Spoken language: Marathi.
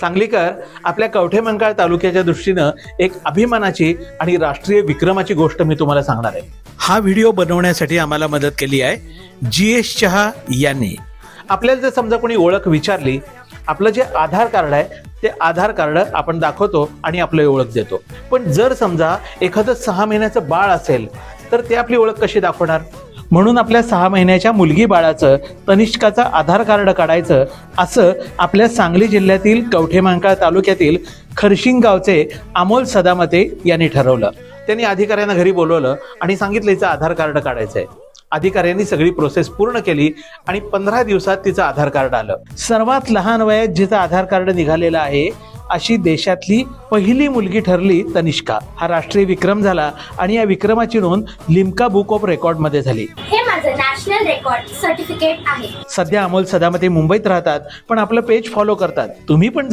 सांगलीकर आपल्या कवठे मंकाळ तालुक्याच्या दृष्टीनं एक अभिमानाची आणि राष्ट्रीय विक्रमाची गोष्ट मी तुम्हाला सांगणार आहे. हा व्हिडिओ बनवण्यासाठी आम्हाला मदत केली आहे जी एस चहा यांनी. आपल्याला जर समजा कोणी ओळख विचारली आपलं जे आधार कार्ड आहे ते आधार कार्ड आपण दाखवतो आणि आपली ओळख देतो. पण जर समजा एखादं सहा महिन्याचं बाळ असेल तर ते आपली ओळख कशी दाखवणार? म्हणून आपल्या सहा महिन्याच्या मुलगी बाळाचं तनिष्काचं आधार कार्ड काढायचं असं आपल्या सांगली जिल्ह्यातील कवठेमांकाळ तालुक्यातील खरशिंग गावचे अमोल सदामते यांनी ठरवलं. त्यांनी अधिकाऱ्यांना घरी बोलवलं आणि सांगितलं हिचं आधार कार्ड काढायचं आहे अधिकाऱ्यांनी सगळी प्रोसेस पूर्ण केली आणि पंधरा दिवसात तिचं आधार कार्ड आलं. सर्वात लहान वयात जिचं आधार कार्ड निघालेलं आहे अशी देशातली पहिली मुलगी ठरली तनिष्का. हा राष्ट्रीय विक्रम झाला आणि या विक्रमाची नोंद लिम्का बुक ऑफ रेकॉर्डमध्ये झाली. हे माझं नॅशनल रेकॉर्ड सर्टिफिकेट आहे. सध्या अमोल सदामते मुंबईत राहतात पण आपलं पेज फॉलो करतात. तुम्ही पण